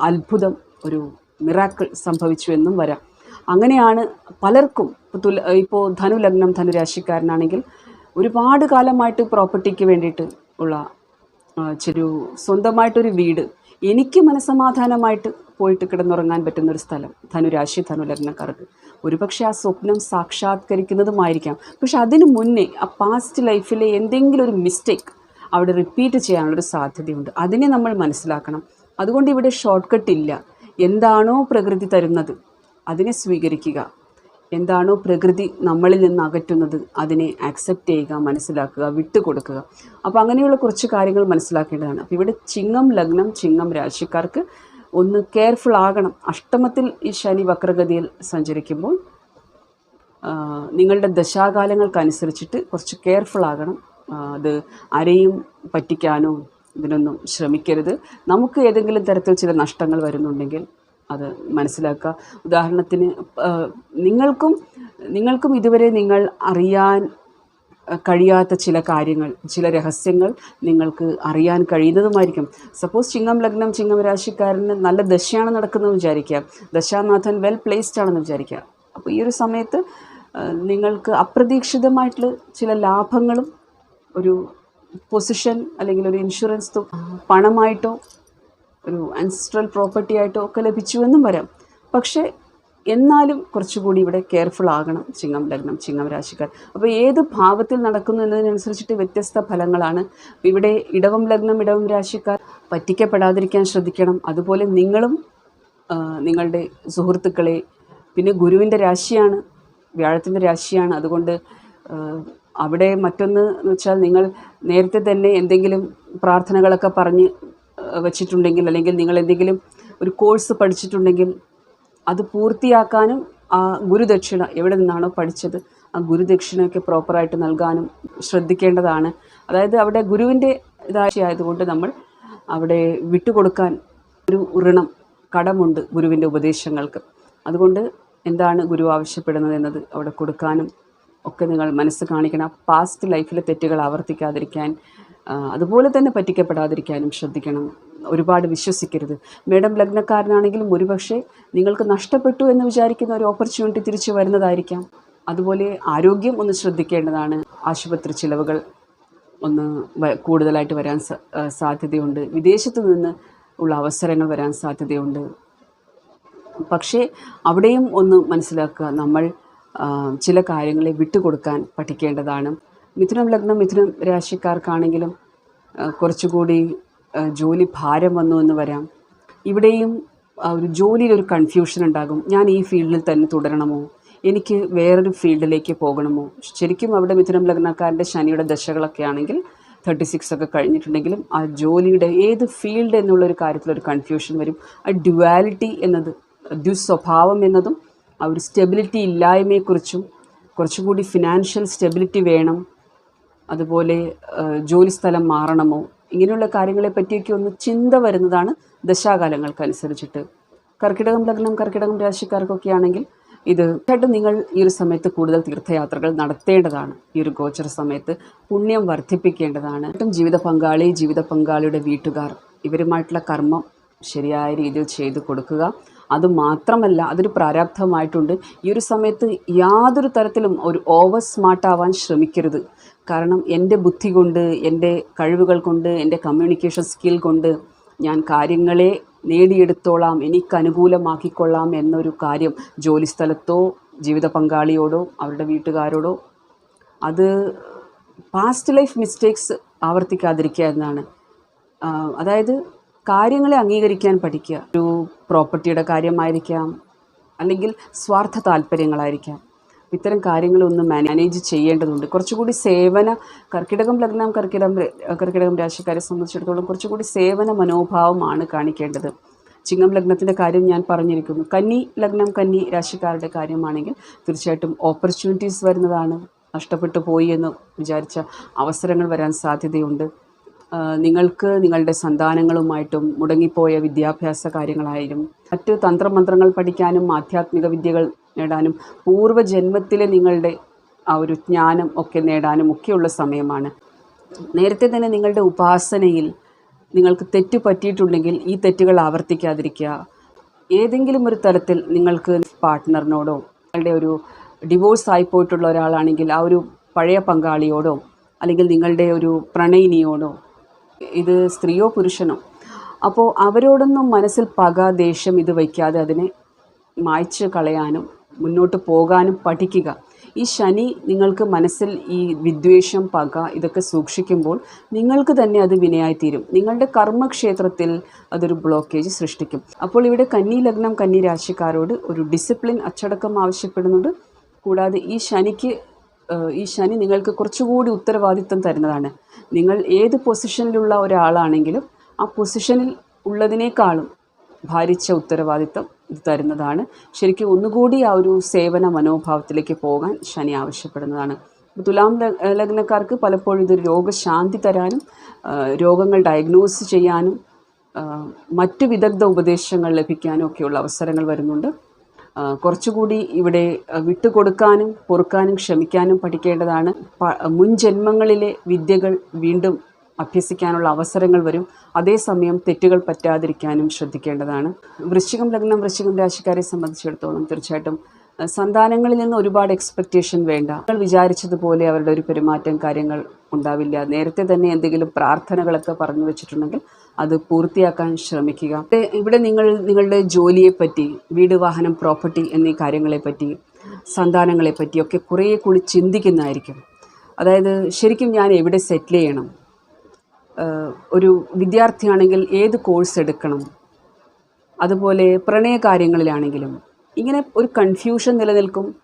അത്ഭുതം ഒരു മിറാക്കിൾ സംഭവിച്ചു എന്നും വരാം. അങ്ങനെയാണ് പലർക്കും തുല ഇപ്പോൾ ധനുലഗ്നം ധനുരാശിക്കാരനാണെങ്കിൽ ഒരുപാട് കാലമായിട്ട് പ്രോപ്പർട്ടിക്ക് വേണ്ടിയിട്ട് ഉള്ള ചെരു സ്വന്തമായിട്ടൊരു വീട് എനിക്ക് മനസമാധാനമായിട്ട് പോയിട്ട് കിടന്നുറങ്ങാൻ പറ്റുന്നൊരു സ്ഥലം ധനുരാശി ധനുലഗ്നക്കാർക്ക്. ഒരുപക്ഷെ ആ സ്വപ്നം സാക്ഷാത്കരിക്കുന്നതുമായിരിക്കാം. പക്ഷെ അതിനു മുന്നേ ആ പാസ്റ്റ് ലൈഫിലെ എന്തെങ്കിലും ഒരു മിസ്റ്റേക്ക് അവിടെ റിപ്പീറ്റ് ചെയ്യാനുള്ളൊരു സാധ്യതയുണ്ട്. അതിനെ നമ്മൾ മനസ്സിലാക്കണം. അതുകൊണ്ട് ഇവിടെ ഷോർട്ട് കട്ട് ഇല്ല. എന്താണോ പ്രകൃതി തരുന്നത് അതിനെ സ്വീകരിക്കുക. എന്താണോ പ്രകൃതി നമ്മളിൽ നിന്ന് അകറ്റുന്നത് അതിനെ ആക്സെപ്റ്റ് ചെയ്യുക മനസ്സിലാക്കുക വിട്ടുകൊടുക്കുക. അപ്പോൾ അങ്ങനെയുള്ള കുറച്ച് കാര്യങ്ങൾ മനസ്സിലാക്കേണ്ടതാണ്. അപ്പോൾ ഇവിടെ ചിങ്ങം ലഗ്നം ചിങ്ങം രാശിക്കാർക്ക് ഒന്ന് കെയർഫുൾ ആകണം. അഷ്ടമത്തിൽ ഈ ശനി വക്രഗതിയിൽ സഞ്ചരിക്കുമ്പോൾ നിങ്ങളുടെ ദശാകാലങ്ങൾക്കനുസരിച്ചിട്ട് കുറച്ച് കെയർഫുൾ ആകണം. അത് ആരെയും പറ്റിക്കാനോ ഇതിനൊന്നും ശ്രമിക്കരുത്. നമുക്ക് ഏതെങ്കിലും തരത്തിൽ ചില നഷ്ടങ്ങൾ വരുന്നുണ്ടെങ്കിൽ അത് മനസ്സിലാക്കുക. ഉദാഹരണത്തിന് നിങ്ങൾക്കും നിങ്ങൾക്കും ഇതുവരെ നിങ്ങൾ അറിയാൻ കഴിയാത്ത ചില കാര്യങ്ങൾ ചില രഹസ്യങ്ങൾ നിങ്ങൾക്ക് അറിയാൻ കഴിയുന്നതുമായിരിക്കും. സപ്പോസ് ചിങ്ങം ലഗ്നം ചിങ്ങം രാശിക്കാരന് നല്ല ദശയാണ് നടക്കുന്നതെന്ന് വിചാരിക്കുക ദശാനാഥൻ വെൽ പ്ലേസ്ഡ് ആണെന്ന് വിചാരിക്കുക അപ്പോൾ ഈ ഒരു സമയത്ത് നിങ്ങൾക്ക് അപ്രതീക്ഷിതമായിട്ടുള്ള ചില ലാഭങ്ങളും ഒരു പൊസിഷൻ അല്ലെങ്കിൽ ഒരു ഇൻഷുറൻസ് പണമായിട്ടോ ഒരു അൻസ്ട്രൽ പ്രോപ്പർട്ടി ആയിട്ടോ ഒക്കെ ലഭിച്ചു എന്നും വരാം. പക്ഷേ എന്നാലും കുറച്ചുകൂടി ഇവിടെ കെയർഫുൾ ആകണം ചിങ്ങം ലഗ്നം ചിങ്ങം രാശിക്കാർ. അപ്പോൾ ഏത് ഭാവത്തിൽ നടക്കുന്നു എന്നതിനനുസരിച്ചിട്ട് വ്യത്യസ്ത ഫലങ്ങളാണ് ഇവിടെ ഇടവം ലഗ്നം ഇടവം രാശിക്കാർ പറ്റിക്കപ്പെടാതിരിക്കാൻ ശ്രദ്ധിക്കണം. അതുപോലെ നിങ്ങളും നിങ്ങളുടെ സുഹൃത്തുക്കളെ പിന്നെ ഗുരുവിന്റെ രാശിയാണ് വ്യാഴത്തിന്റെ രാശിയാണ്. അതുകൊണ്ട് അവിടെ മറ്റൊന്ന് എന്ന് വെച്ചാൽ നിങ്ങൾ നേരത്തെ തന്നെ എന്തെങ്കിലും പ്രാർത്ഥനകളൊക്കെ പറഞ്ഞ് വെച്ചിട്ടുണ്ടെങ്കിൽ അല്ലെങ്കിൽ നിങ്ങൾ എന്തെങ്കിലും ഒരു കോഴ്സ് പഠിച്ചിട്ടുണ്ടെങ്കിൽ അത് പൂർത്തിയാക്കാനും ആ ഗുരുദക്ഷിണ എവിടെ നിന്നാണോ പഠിച്ചത് ആ ഗുരുദക്ഷിണയൊക്കെ പ്രോപ്പറായിട്ട് നൽകാനും ശ്രദ്ധിക്കേണ്ടതാണ്. അതായത് അവിടെ ഗുരുവിന്റെ ഇതാശയായതുകൊണ്ട് നമ്മൾ അവിടെ വിട്ടുകൊടുക്കാൻ ഒരു ഋണം കടമുണ്ട് ഗുരുവിന്റെ ഉപദേശങ്ങൾക്ക്. അതുകൊണ്ട് എന്താണ് ഗുരു ആവശ്യപ്പെടുന്നത് എന്നത് അവിടെ കൊടുക്കാനും ഒക്കെ നിങ്ങൾ മനസ്സ് കാണിക്കണം. പാസ്റ്റ് ലൈഫിലെ തെറ്റുകൾ ആവർത്തിക്കാതിരിക്കാൻ അതുപോലെ തന്നെ പറ്റിക്കപ്പെടാതിരിക്കാനും ശ്രദ്ധിക്കണം. ഒരുപാട് വിശ്വസിക്കരുത്. മേഡം ലഗ്നക്കാരനാണെങ്കിലും ഒരുപക്ഷെ നിങ്ങൾക്ക് നഷ്ടപ്പെട്ടു എന്ന് വിചാരിക്കുന്ന ഒരു ഓപ്പർച്യൂണിറ്റി തിരിച്ചു വരുന്നതായിരിക്കാം. അതുപോലെ ആരോഗ്യം ഒന്ന് ശ്രദ്ധിക്കേണ്ടതാണ്. ആശുപത്രി ചിലവുകൾ ഒന്ന് കൂടുതലായിട്ട് വരാൻ സാധ്യതയുണ്ട്. വിദേശത്ത് നിന്ന് ഉള്ള അവസരങ്ങൾ വരാൻ സാധ്യതയുണ്ട്. പക്ഷേ അവിടെയും ഒന്ന് മനസ്സിലാക്കുക. നമ്മൾ ചില കാര്യങ്ങളെ വിട്ടുകൊടുക്കാൻ പഠിക്കേണ്ടതാണ്. മിഥുനം ലഗ്നം മിഥുനം രാശിക്കാർക്കാണെങ്കിലും കുറച്ചുകൂടി ജോലി ഭാരം വന്നു എന്ന് വരാം. ഇവിടെയും ഒരു ജോലിയിലൊരു കൺഫ്യൂഷൻ ഉണ്ടാകും. ഞാൻ ഈ ഫീൽഡിൽ തന്നെ തുടരണമോ? എനിക്ക് വേറൊരു ഫീൽഡിലേക്ക് പോകണമോ? ശരിക്കും അവിടെ മിഥുനം ലഗ്നക്കാരന്റെ ശനിയുടെ ദശകളൊക്കെ ആണെങ്കിൽ തേർട്ടി സിക്സ് ഒക്കെ കഴിഞ്ഞിട്ടുണ്ടെങ്കിലും ആ ജോലിയുടെ ഏത് ഫീൽഡ് എന്നുള്ളൊരു കാര്യത്തിലൊരു കൺഫ്യൂഷൻ വരും. ആ ഡ്യുവാലിറ്റി എന്നത് ദുസ്വഭാവം എന്നതും ആ ഒരു സ്റ്റെബിലിറ്റി ഇല്ലായ്മയെക്കുറിച്ചും കുറച്ചും കൂടി ഫിനാൻഷ്യൽ സ്റ്റെബിലിറ്റി വേണം അതുപോലെ ജോലി സ്ഥലം മാറണമോ ഇങ്ങനെയുള്ള കാര്യങ്ങളെ പറ്റിയൊക്കെ ഒന്ന് ചിന്ത വരുന്നതാണ് ദശാകാലങ്ങൾക്കനുസരിച്ചിട്ട്. കർക്കിടകം ലഗ്നം കർക്കിടകം രാശിക്കാർക്കൊക്കെ ആണെങ്കിൽ ഇത് തീർച്ചയായിട്ടും നിങ്ങൾ ഈ ഒരു സമയത്ത് കൂടുതൽ തീർത്ഥയാത്രകൾ നടത്തേണ്ടതാണ്. ഈ ഒരു ഗോചര സമയത്ത് പുണ്യം വർദ്ധിപ്പിക്കേണ്ടതാണ്. ഏറ്റവും ജീവിത പങ്കാളി ജീവിത പങ്കാളിയുടെ വീട്ടുകാർ ഇവരുമായിട്ടുള്ള കർമ്മം ശരിയായ രീതിയിൽ ചെയ്തു കൊടുക്കുക. അതുമാത്രമല്ല അതൊരു പ്രാരാബ്ധമായിട്ടുണ്ട് ഈ ഒരു സമയത്ത് യാതൊരു തരത്തിലും ഒരു ഓവർ സ്മാർട്ടാവാൻ ശ്രമിക്കരുത്. കാരണം എന്റെ ബുദ്ധി കൊണ്ട് എന്റെ കഴിവുകൾ കൊണ്ട് എന്റെ കമ്മ്യൂണിക്കേഷൻ സ്കിൽ കൊണ്ട് ഞാൻ കാര്യങ്ങളെ നേടിയെടുത്തോളാം എനിക്ക് അനുകൂലമാക്കിക്കൊള്ളാം എന്നൊരു കാര്യം ജോലിസ്ഥലത്തോ ജീവിത പങ്കാളിയോടോ അവരുടെ വീട്ടുകാരോടോ അത് പാസ്റ്റ് ലൈഫ് മിസ്റ്റേക്സ് ആവർത്തിക്കാതിരിക്കുക എന്നാണ്. അതായത് കാര്യങ്ങളെ അംഗീകരിക്കാൻ പഠിക്കുക. ഒരു പ്രോപ്പർട്ടിയുടെ കാര്യമായിരിക്കാം അല്ലെങ്കിൽ സ്വാർത്ഥ താല്പര്യങ്ങളായിരിക്കാം. ഇത്തരം കാര്യങ്ങളൊന്ന് മാനേജ് ചെയ്യേണ്ടതുണ്ട്. കുറച്ചുകൂടി സേവന കർക്കിടകം ലഗ്നം കർക്കിടകം കർക്കിടകം രാശിക്കാരെ സംബന്ധിച്ചിടത്തോളം കുറച്ചുകൂടി സേവന മനോഭാവമാണ് കാണിക്കേണ്ടത്. ചിങ്ങം ലഗ്നത്തിന്റെ കാര്യം ഞാൻ പറഞ്ഞിരിക്കുന്നു. കന്നി ലഗ്നം കന്നി രാശിക്കാരുടെ കാര്യമാണെങ്കിൽ തീർച്ചയായിട്ടും ഓപ്പർച്യൂണിറ്റീസ് വരുന്നതാണ്. നഷ്ടപ്പെട്ടു പോയി എന്ന് വിചാരിച്ച അവസരങ്ങൾ വരാൻ സാധ്യതയുണ്ട്. നിങ്ങൾക്ക് നിങ്ങളുടെ സന്താനങ്ങളുമായിട്ടും മുടങ്ങിപ്പോയ വിദ്യാഭ്യാസ കാര്യങ്ങളായാലും മറ്റ് തന്ത്രമന്ത്രങ്ങൾ പഠിക്കാനും ആധ്യാത്മിക വിദ്യകൾ നേടാനും പൂർവജന്മത്തിലെ നിങ്ങളുടെ ആ ഒരു ജ്ഞാനം ഒക്കെ നേടാനും ഒക്കെയുള്ള സമയമാണ്. നേരത്തെ തന്നെ നിങ്ങളുടെ ഉപാസനയിൽ നിങ്ങൾക്ക് തെറ്റ് പറ്റിയിട്ടുണ്ടെങ്കിൽ ഈ തെറ്റുകൾ ആവർത്തിക്കാതിരിക്കുക. ഏതെങ്കിലും ഒരു തരത്തിൽ നിങ്ങൾക്ക് പാർട്ട്ണറിനോടോ നിങ്ങളുടെ ഒരു ഡിവോഴ്സ് ആയിപ്പോയിട്ടുള്ള ഒരാളാണെങ്കിൽ ആ ഒരു പഴയ പങ്കാളിയോടോ അല്ലെങ്കിൽ നിങ്ങളുടെ ഒരു പ്രണയിനിയോടോ ഇത് സ്ത്രീയോ പുരുഷനോ? അപ്പോൾ അവരോടൊന്നും മനസ്സിൽ പക ദേഷ്യം ഇത് വയ്ക്കാതെ അതിനെ മായ്ച്ച് കളയാനും മുന്നോട്ട് പോകാനും പഠിക്കുക. ഈ ശനി നിങ്ങൾക്ക് മനസ്സിൽ ഈ വിദ്വേഷം പക ഇതൊക്കെ സൂക്ഷിക്കുമ്പോൾ നിങ്ങൾക്ക് തന്നെ അത് വിനയായിത്തീരും. നിങ്ങളുടെ കർമ്മക്ഷേത്രത്തിൽ അതൊരു ബ്ലോക്കേജ് സൃഷ്ടിക്കും. അപ്പോൾ ഇവിടെ കന്നി ലഗ്നം കന്നി രാശിക്കാരോട് ഒരു ഡിസിപ്ലിൻ അച്ചടക്കം ആവശ്യപ്പെടുന്നുണ്ട്. കൂടാതെ ഈ ശനിക്ക് ഈ ശനി നിങ്ങൾക്ക് കുറച്ചുകൂടി ഉത്തരവാദിത്തം തരുന്നതാണ്. നിങ്ങൾ ഏത് പൊസിഷനിലുള്ള ഒരാളാണെങ്കിലും ആ പൊസിഷനിൽ ഉള്ളതിനേക്കാളും ഭാരിച്ച ഉത്തരവാദിത്തം ഇത് തരുന്നതാണ്. ശരിക്കും ഒന്നുകൂടി ആ ഒരു സേവന മനോഭാവത്തിലേക്ക് പോകാൻ ശനി ആവശ്യപ്പെടുന്നതാണ്. തുലാം ലഗ്നക്കാർക്ക് പലപ്പോഴും ഇതൊരു രോഗശാന്തി തരാനും രോഗങ്ങൾ ഡയഗ്നോസ് ചെയ്യാനും മറ്റു വിദഗ്ധ ഉപദേശങ്ങൾ ലഭിക്കാനും ഒക്കെയുള്ള അവസരങ്ങൾ വരുന്നുണ്ട്. കുറച്ചുകൂടി ഇവിടെ വിട്ടുകൊടുക്കാനും പൊറുക്കാനും ക്ഷമിക്കാനും പഠിക്കേണ്ടതാണ്. മുൻജന്മങ്ങളിലെ മുൻ ജന്മങ്ങളിലെ വിദ്യകൾ വീണ്ടും അഭ്യസിക്കാനുള്ള അവസരങ്ങൾ വരും. അതേസമയം തെറ്റുകൾ പറ്റാതിരിക്കാനും ശ്രദ്ധിക്കേണ്ടതാണ്. വൃശ്ചികം ലഗ്നം വൃശ്ചികം രാശിക്കാരെ സംബന്ധിച്ചിടത്തോളം തീർച്ചയായിട്ടും സന്താനങ്ങളിൽ നിന്ന് ഒരുപാട് എക്സ്പെക്റ്റേഷൻ വേണ്ട. നിങ്ങൾ വിചാരിച്ചതുപോലെ അവരുടെ ഒരു പെരുമാറ്റം കാര്യങ്ങൾ ഉണ്ടാവില്ല. നേരത്തെ തന്നെ എന്തെങ്കിലും പ്രാർത്ഥനകളൊക്കെ പറഞ്ഞു വെച്ചിട്ടുണ്ടെങ്കിൽ അത് പൂർത്തിയാക്കാൻ ശ്രമിക്കുക. ഇവിടെ- നിങ്ങൾ നിങ്ങളുടെ ജോലിയെപ്പറ്റി വീട് വാഹനം പ്രോപ്പർട്ടി എന്നീ കാര്യങ്ങളെപ്പറ്റി സന്താനങ്ങളെ ഒക്കെ കുറേ കൂടി ചിന്തിക്കുന്നതായിരിക്കും. അതായത് ശരിക്കും ഞാൻ എവിടെ സെറ്റിൽ ചെയ്യണം? ഒരു വിദ്യാർത്ഥിയാണെങ്കിൽ ഏത് കോഴ്സ് എടുക്കണം? അതുപോലെ പ്രണയകാര്യങ്ങളിലാണെങ്കിലും ഇങ്ങനെ ഒരു കൺഫ്യൂഷൻ നിലനിൽക്കും.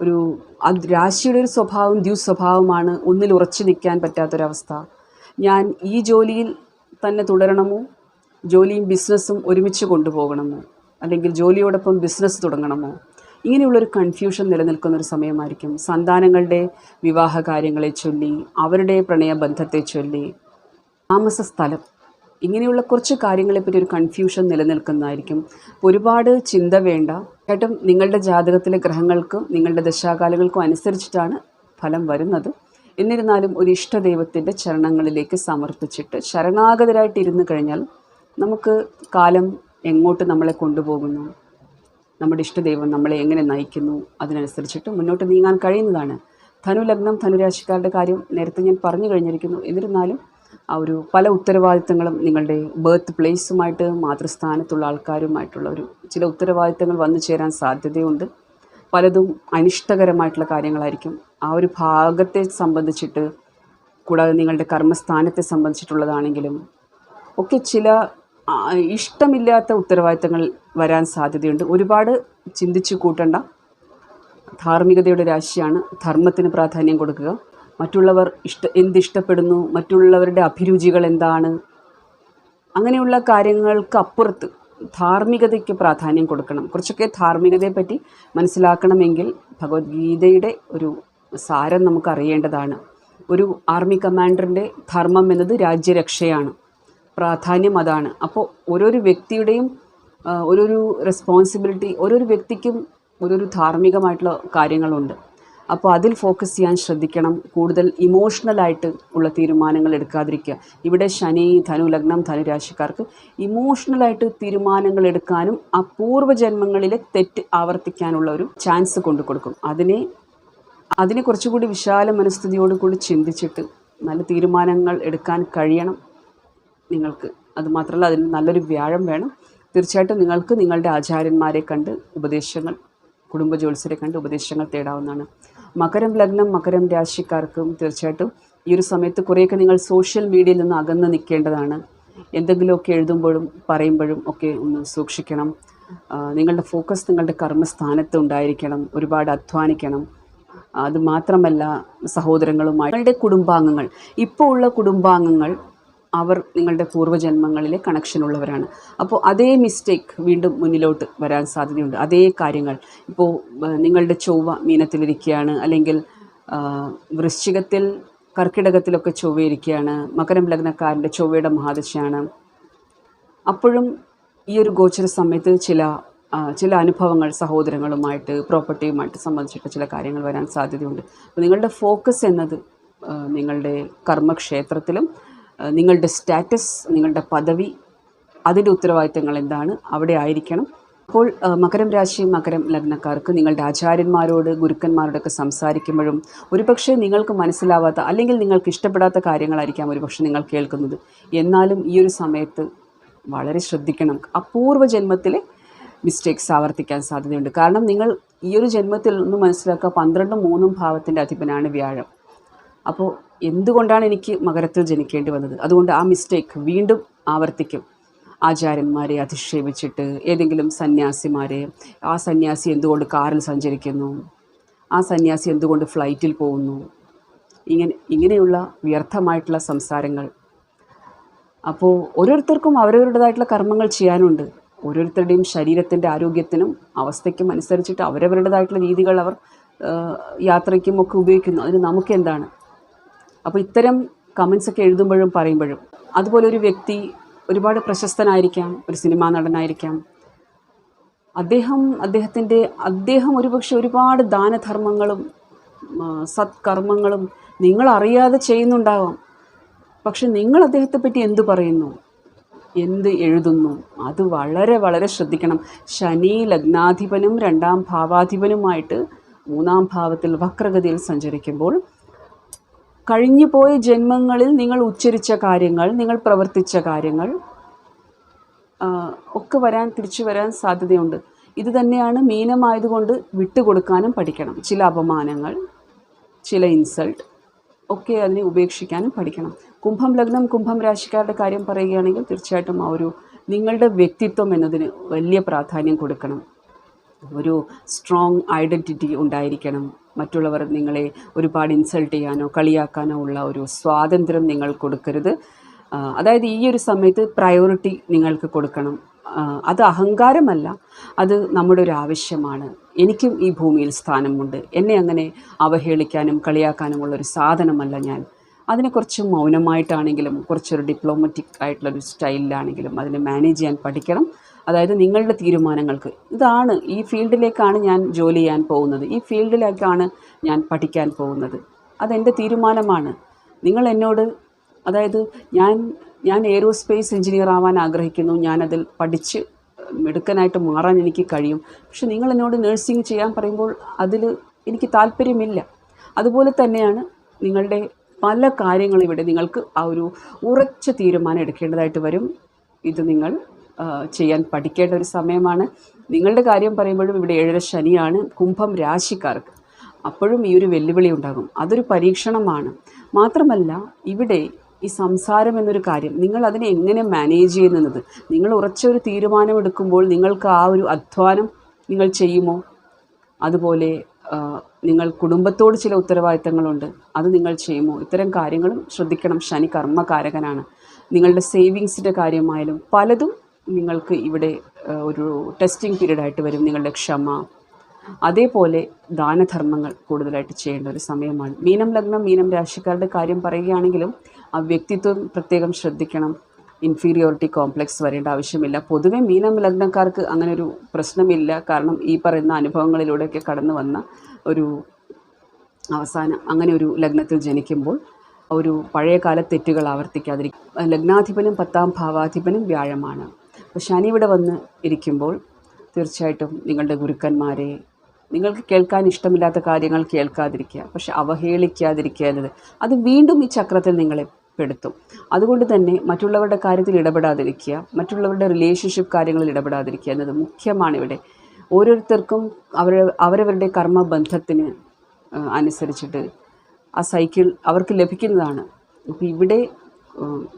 ഒരു രാശിയുടെ ഒരു സ്വഭാവം ദ്യുസ്വഭാവമാണ് ഒന്നിൽ ഉറച്ചു നിൽക്കാൻ പറ്റാത്തൊരവസ്ഥ. ഞാൻ ഈ ജോലിയിൽ തന്നെ തുടരണമോ? ജോലിയും ബിസിനസ്സും ഒരുമിച്ച് കൊണ്ടുപോകണമോ? അല്ലെങ്കിൽ ജോലിയോടൊപ്പം ബിസിനസ് തുടങ്ങണമോ? ഇങ്ങനെയുള്ളൊരു കൺഫ്യൂഷൻ നിലനിൽക്കുന്ന ഒരു സമയമായിരിക്കും. സന്താനങ്ങളുടെ വിവാഹ കാര്യങ്ങളെ ചൊല്ലി അവരുടെ പ്രണയബന്ധത്തെ ചൊല്ലി താമസ സ്ഥലം ഇങ്ങനെയുള്ള കുറച്ച് കാര്യങ്ങളെപ്പറ്റി ഒരു കൺഫ്യൂഷൻ നിലനിൽക്കുന്നതായിരിക്കും. ഒരുപാട് ചിന്ത വേണ്ട. ഏട്ടും നിങ്ങളുടെ ജാതകത്തിലെ ഗ്രഹങ്ങൾക്കും നിങ്ങളുടെ ദശാകാലങ്ങൾക്കും അനുസരിച്ചിട്ടാണ് ഫലം വരുന്നത്. എന്നിരുന്നാലും ഒരു ഇഷ്ടദൈവത്തിന്റെ ചരണങ്ങളിലേക്ക് സമർപ്പിച്ചിട്ട് ശരണാഗതരായിട്ട് ഇരുന്ന് കഴിഞ്ഞാൽ നമുക്ക് കാലം എങ്ങോട്ട് നമ്മളെ കൊണ്ടുപോകുന്നു? നമ്മുടെ ഇഷ്ടദൈവം നമ്മളെ എങ്ങനെ നയിക്കുന്നു? അതിനനുസരിച്ചിട്ട് മുന്നോട്ട് നീങ്ങാൻ കഴിയുന്നതാണ്. ധനു ലഗ്നം ധനുരാശിക്കാരുടെ കാര്യം നേരത്തെ ഞാൻ പറഞ്ഞു കഴിഞ്ഞിരിക്കുന്നു. എന്നിരുന്നാലും ആ ഒരു പല ഉത്തരവാദിത്തങ്ങളും നിങ്ങളുടെ ബർത്ത് പ്ലേസുമായിട്ട് മാതൃസ്ഥാനത്തുള്ള ആൾക്കാരുമായിട്ടുള്ള ഒരു ചില ഉത്തരവാദിത്തങ്ങൾ വന്നു ചേരാൻ സാധ്യതയുണ്ട്. പലതും അനിഷ്ടകരമായിട്ടുള്ള കാര്യങ്ങളായിരിക്കും. ആ ഒരു ഭാഗത്തെ സംബന്ധിച്ചിട്ട് കൂടാതെ നിങ്ങളുടെ കർമ്മസ്ഥാനത്തെ സംബന്ധിച്ചിട്ടുള്ളതാണെങ്കിലും ഒക്കെ ചില ഇഷ്ടമില്ലാത്ത ഉത്തരവാദിത്തങ്ങൾ വരാൻ സാധ്യതയുണ്ട്. ഒരുപാട് ചിന്തിച്ചു കൂട്ടണ്ട. ധാർമ്മികതയുടെ രാശിയാണ് ധർമ്മത്തിന് പ്രാധാന്യം കൊടുക്കുക. മറ്റുള്ളവർ ഇഷ്ട എന്തിഷ്ടപ്പെടുന്നു? മറ്റുള്ളവരുടെ അഭിരുചികൾ എന്താണ്? അങ്ങനെയുള്ള കാര്യങ്ങൾക്ക് അപ്പുറത്ത് ധാർമ്മികതയ്ക്ക് പ്രാധാന്യം കൊടുക്കണം. കുറച്ചൊക്കെ ധാർമ്മികതയെപ്പറ്റി മനസ്സിലാക്കണമെങ്കിൽ ഭഗവത്ഗീതയുടെ ഒരു സാരം നമുക്കറിയേണ്ടതാണ്. ഒരു ആർമി കമാൻഡറിന്റെ ധർമ്മം എന്നത് രാജ്യരക്ഷയാണ്. പ്രാധാന്യം അതാണ്. അപ്പോൾ ഓരോരു വ്യക്തിയുടെയും ആ, ഓരോരു റെസ്പോൺസിബിലിറ്റി ഓരോരു വ്യക്തിക്കും ഓരോരു ധാർമ്മികമായിട്ടുള്ള കാര്യങ്ങളുണ്ട്. അപ്പോൾ അതിൽ ഫോക്കസ് ചെയ്യാൻ ശ്രദ്ധിക്കണം. കൂടുതൽ ഇമോഷണലായിട്ട് ഉള്ള തീരുമാനങ്ങൾ എടുക്കാതിരിക്കുക. ഇവിടെ ശനി ധനു ലഗ്നം ധനുരാശിക്കാർക്ക് ഇമോഷണലായിട്ട് തീരുമാനങ്ങൾ എടുക്കാനും അപൂർവ ജന്മങ്ങളിലെ തെറ്റ് ആവർത്തിക്കാനുള്ള ഒരു ചാൻസ് കൊണ്ടു കൊടുക്കും അതിനെ അതിനെ കുറച്ചുകൂടി വിശാല മനസ്ഥിതിയോട് കൂടി ചിന്തിച്ചിട്ട് നല്ല തീരുമാനങ്ങൾ എടുക്കാൻ കഴിയണം നിങ്ങൾക്ക്. അതുമാത്രമല്ല അതിന് നല്ലൊരു വ്യാഴം വേണം. തീർച്ചയായിട്ടും നിങ്ങൾക്ക് നിങ്ങളുടെ ആചാര്യന്മാരെ കണ്ട് ഉപദേശങ്ങൾ കുടുംബ ജ്യോത്സരെ കണ്ട് ഉപദേശങ്ങൾ തേടാവുന്നതാണ്. മകരം ലഗ്നം മകരം രാശിക്കാർക്കും തീർച്ചയായിട്ടും ഈ ഒരു സമയത്ത് കുറേയൊക്കെ നിങ്ങൾ സോഷ്യൽ മീഡിയയിൽ നിന്ന് അകന്ന് നിൽക്കേണ്ടതാണ്. എന്തെങ്കിലുമൊക്കെ എഴുതുമ്പോഴും പറയുമ്പോഴും ഒക്കെ ഒന്ന് സൂക്ഷിക്കണം. നിങ്ങളുടെ ഫോക്കസ് നിങ്ങളുടെ കർമ്മസ്ഥാനത്ത് ഉണ്ടായിരിക്കണം. ഒരുപാട് അധ്വാനിക്കണം. അത് മാത്രമല്ല സഹോദരങ്ങളുമായി. നിങ്ങളുടെ കുടുംബാംഗങ്ങൾ ഇപ്പോൾ ഉള്ള കുടുംബാംഗങ്ങൾ അവർ നിങ്ങളുടെ പൂർവജന്മങ്ങളിലെ കണക്ഷനുള്ളവരാണ് അപ്പോൾ അതേ മിസ്റ്റേക്ക് വീണ്ടും മുന്നിലോട്ട് വരാൻ സാധ്യതയുണ്ട്. അതേ കാര്യങ്ങൾ. ഇപ്പോൾ നിങ്ങളുടെ ചൊവ്വ മീനത്തിലിരിക്കുകയാണ്. അല്ലെങ്കിൽ വൃശ്ചികത്തിൽ കർക്കിടകത്തിലൊക്കെ ചൊവ്വയിരിക്കുകയാണ്. മകരം ലഗ്നക്കാരന്റെ ചൊവ്വയുടെ മഹാദശയാണ്. അപ്പോഴും ഈ ഒരു ഗോചര സമയത്ത് ചില ചില അനുഭവങ്ങൾ സഹോദരങ്ങളുമായിട്ട് പ്രോപ്പർട്ടിയുമായിട്ട് സംബന്ധിച്ചിട്ട് ചില കാര്യങ്ങൾ വരാൻ സാധ്യതയുണ്ട്. നിങ്ങളുടെ ഫോക്കസ് എന്നത് നിങ്ങളുടെ കർമ്മക്ഷേത്രത്തിലും നിങ്ങളുടെ സ്റ്റാറ്റസ് നിങ്ങളുടെ പദവി അതിന്റെ ഉത്തരവാദിത്തങ്ങൾ എന്താണ് അവിടെ ആയിരിക്കണം. അപ്പോൾ മകരം രാശി മകരം ലഗ്നക്കാർക്ക് നിങ്ങളുടെ ആചാര്യന്മാരോട് ഗുരുക്കന്മാരോടൊക്കെ സംസാരിക്കുമ്പോഴും ഒരുപക്ഷെ നിങ്ങൾക്ക് മനസ്സിലാവാത്ത അല്ലെങ്കിൽ നിങ്ങൾക്ക് ഇഷ്ടപ്പെടാത്ത കാര്യങ്ങളായിരിക്കാം ഒരുപക്ഷെ നിങ്ങൾ കേൾക്കുന്നത്. എന്നാലും ഈ ഒരു സമയത്ത് വളരെ ശ്രദ്ധിക്കണം. അപൂർവ ജന്മത്തിലെ മിസ്റ്റേക്സ് ആവർത്തിക്കാൻ സാധ്യതയുണ്ട്. കാരണം നിങ്ങൾ ഈ ഒരു ജന്മത്തിൽ ഒന്ന് മനസ്സിലാക്കുക പന്ത്രണ്ടും മൂന്നും ഭാവത്തിന്റെ അധിപനാണ് വ്യാഴം. അപ്പോൾ എന്തുകൊണ്ടാണ് എനിക്ക് മകരത്തിൽ ജനിക്കേണ്ടി വന്നത്? അതുകൊണ്ട് ആ മിസ്റ്റേക്ക് വീണ്ടും ആവർത്തിക്കും. ആചാര്യന്മാരെ അധിക്ഷേപിച്ചിട്ട് ഏതെങ്കിലും സന്യാസിമാരെ ആ സന്യാസി എന്തുകൊണ്ട് കാറിൽ സഞ്ചരിക്കുന്നു? ആ സന്യാസി എന്തുകൊണ്ട് ഫ്ലൈറ്റിൽ പോകുന്നു? ഇങ്ങനെ ഇങ്ങനെയുള്ള വ്യർത്ഥമായിട്ടുള്ള സംസാരങ്ങൾ. അപ്പോൾ ഓരോരുത്തർക്കും അവരവരുടേതായിട്ടുള്ള കർമ്മങ്ങൾ ചെയ്യാനുണ്ട്. ഓരോരുത്തരുടെയും ശരീരത്തിന്റെ ആരോഗ്യത്തിനും അവസ്ഥയ്ക്കും അനുസരിച്ചിട്ട് അവരവരുടേതായിട്ടുള്ള രീതികൾ അവർ യാത്രയ്ക്കും ഒക്കെ ഉപയോഗിക്കുന്നു. അതിന് നമുക്ക് എന്താണ്? അപ്പോൾ ഇത്തരം കമൻസ് ഒക്കെ എഴുതുമ്പോഴും പറയുമ്പോഴും അതുപോലെ ഒരു വ്യക്തി ഒരുപാട് പ്രശസ്തനായിരിക്കാം ഒരു സിനിമാ നടനായിരിക്കാം. അദ്ദേഹം അദ്ദേഹത്തിന്റെ അദ്ദേഹം ഒരുപക്ഷെ ഒരുപാട് ദാനധർമ്മങ്ങളും സത്കർമ്മങ്ങളും നിങ്ങൾ അറിയാതെ ചെയ്യുന്നുണ്ടാവാം. പക്ഷെ നിങ്ങൾ അദ്ദേഹത്തെ പറ്റി എന്തു പറയുന്നു? എന്ത് എഴുതുന്നു? അത് വളരെ വളരെ ശ്രദ്ധിക്കണം. ശനി ലഗ്നാധിപനും രണ്ടാം ഭാവാധിപനുമായിട്ട് മൂന്നാം ഭാവത്തിൽ വക്രഗതിയിൽ സഞ്ചരിക്കുമ്പോൾ കഴിഞ്ഞുപോയ ജന്മങ്ങളിൽ നിങ്ങൾ ഉച്ചരിച്ച കാര്യങ്ങൾ നിങ്ങൾ പ്രവർത്തിച്ച കാര്യങ്ങൾ ഒക്കെ വരാൻ തിരിച്ചു വരാൻ സാധ്യതയുണ്ട്. ഇത് തന്നെയാണ് മീനമായതുകൊണ്ട് വിട്ടുകൊടുക്കാനും പഠിക്കണം. ചില അപമാനങ്ങൾ ചില ഇൻസൾട്ട് ഒക്കെ അതിനെ ഉപേക്ഷിക്കാനും പഠിക്കണം. കുംഭം ലഗ്നം കുംഭം രാശിക്കാരുടെ കാര്യം പറയുകയാണെങ്കിൽ തീർച്ചയായിട്ടും ആ ഒരു നിങ്ങളുടെ വ്യക്തിത്വം എന്നതിന് വലിയ പ്രാധാന്യം കൊടുക്കണം. ഒരു സ്ട്രോങ് ഐഡന്റിറ്റി ഉണ്ടായിരിക്കണം. മറ്റുള്ളവർ നിങ്ങളെ ഒരുപാട് ഇൻസൾട്ട് ചെയ്യാനോ കളിയാക്കാനോ ഉള്ള ഒരു സ്വാതന്ത്ര്യം നിങ്ങൾ കൊടുക്കരുത്. അതായത് ഈ ഒരു സമയത്ത് പ്രയോറിറ്റി നിങ്ങൾക്ക് കൊടുക്കണം. അത് അഹങ്കാരമല്ല അത് നമ്മുടെ ഒരു ആവശ്യമാണ്. എനിക്കും ഈ ഭൂമിയിൽ സ്ഥാനമുണ്ട്. എന്നെ അങ്ങനെ അവഹേളിക്കാനും കളിയാക്കാനുമുള്ള ഒരു സാധനമല്ല ഞാൻ. അതിനെ കുറച്ച് മൗനമായിട്ടാണെങ്കിലും കുറച്ചൊരു ഡിപ്ലോമാറ്റിക് ആയിട്ടുള്ളൊരു സ്റ്റൈലിലാണെങ്കിലും അതിനെ മാനേജ് ചെയ്യാൻ പഠിക്കണം. അതായത് നിങ്ങളുടെ തീരുമാനങ്ങൾക്ക്. ഇതാണ് ഈ ഫീൽഡിലേക്കാണ് ഞാൻ ജോലി ചെയ്യാൻ പോകുന്നത്. ഈ ഫീൽഡിലേക്കാണ് ഞാൻ പഠിക്കാൻ പോകുന്നത്. അതെന്റെ തീരുമാനമാണ്. നിങ്ങൾ എന്നോട് അതായത് ഞാൻ ഞാൻ എയ്റോസ്പേസ് എഞ്ചിനീയർ ആവാൻ ആഗ്രഹിക്കുന്നു. ഞാനതിൽ പഠിച്ച് മിടുക്കനായിട്ട് മാറാൻ എനിക്ക് കഴിയും. പക്ഷെ നിങ്ങൾ എന്നോട് നഴ്സിംഗ് ചെയ്യാൻ പറയുമ്പോൾ അതിൽ എനിക്ക് താല്പര്യമില്ല. അതുപോലെ തന്നെയാണ് നിങ്ങളുടെ പല കാര്യങ്ങളും ഇവിടെ നിങ്ങൾക്ക് ആ ഒരു ഉറച്ച തീരുമാനം എടുക്കേണ്ടതായിട്ട് വരും. ഇത് നിങ്ങൾ ചെയ്യാൻ പഠിക്കേണ്ട ഒരു സമയമാണ്. നിങ്ങളുടെ കാര്യം പറയുമ്പോഴും ഇവിടെ ഏഴര ശനിയാണ് കുംഭം രാശിക്കാർക്ക്. അപ്പോഴും ഈ ഒരു വെല്ലുവിളി ഉണ്ടാകും. അതൊരു പരീക്ഷണമാണ്. മാത്രമല്ല ഇവിടെ ഈ സംസാരം എന്നൊരു കാര്യം നിങ്ങൾ അതിനെ എങ്ങനെ മാനേജ് ചെയ്യുന്നത്? നിങ്ങൾ ഉറച്ച ഒരു തീരുമാനമെടുക്കുമ്പോൾ നിങ്ങൾക്ക് ആ ഒരു അധ്വാനം നിങ്ങൾ ചെയ്യുമോ? അതുപോലെ നിങ്ങൾ കുടുംബത്തോട് ചില ഉത്തരവാദിത്തങ്ങളുണ്ട്. അത് നിങ്ങൾ ചെയ്യുമോ? ഇത്തരം കാര്യങ്ങളും ശ്രദ്ധിക്കണം. ശനി കർമ്മകാരകനാണ്. നിങ്ങളുടെ സേവിങ്സിന്റെ കാര്യമായാലും പലതും നിങ്ങൾക്ക് ഇവിടെ ഒരു ടെസ്റ്റിംഗ് പീരീഡായിട്ട് വരും. നിങ്ങളുടെ ക്ഷമ. അതേപോലെ ദാനധർമ്മങ്ങൾ കൂടുതലായിട്ട് ചെയ്യേണ്ട ഒരു സമയമാണ്. മീനം ലഗ്നം മീനം രാശിക്കാരുടെ കാര്യം പറയുകയാണെങ്കിലും ആ വ്യക്തിത്വം പ്രത്യേകം ശ്രദ്ധിക്കണം. ഇൻഫീരിയോറിറ്റി കോംപ്ലക്സ് വരേണ്ട ആവശ്യമില്ല. പൊതുവെ മീനം ലഗ്നക്കാർക്ക് അങ്ങനെ ഒരു പ്രശ്നമില്ല. കാരണം ഈ പറയുന്ന അനുഭവങ്ങളിലൂടെയൊക്കെ കടന്നു വന്ന ഒരു അവസാനം അങ്ങനെ ഒരു ലഗ്നത്തിൽ ജനിക്കുമ്പോൾ ഒരു പഴയകാല തെറ്റുകൾ ആവർത്തിക്കാതിരിക്കും ലഗ്നാധിപനും പത്താം ഭാവാധിപനും വ്യാഴമാണ്. അപ്പോൾ ശനി ഇവിടെ വന്ന് ഇരിക്കുമ്പോൾ തീർച്ചയായിട്ടും നിങ്ങളുടെ ഗുരുക്കന്മാരെ നിങ്ങൾക്ക് കേൾക്കാൻ ഇഷ്ടമില്ലാത്ത കാര്യങ്ങൾ കേൾക്കാതിരിക്കുക. പക്ഷെ അവഹേളിക്കാതിരിക്കുക എന്നത്. അത് വീണ്ടും ഈ ചക്രത്തിൽ നിങ്ങളെ പെടുത്തും. അതുകൊണ്ട് തന്നെ മറ്റുള്ളവരുടെ കാര്യത്തിൽ ഇടപെടാതിരിക്കുക മറ്റുള്ളവരുടെ റിലേഷൻഷിപ്പ് കാര്യങ്ങളിൽ ഇടപെടാതിരിക്കുക എന്നത് മുഖ്യമാണ് ഇവിടെ. ഓരോരുത്തർക്കും അവർ അവരവരുടെ കർമ്മബന്ധത്തിന് അനുസരിച്ചിട്ട് ആ സൈക്കിൾ അവർക്ക് ലഭിക്കുന്നതാണ്. അപ്പോൾ ഇവിടെ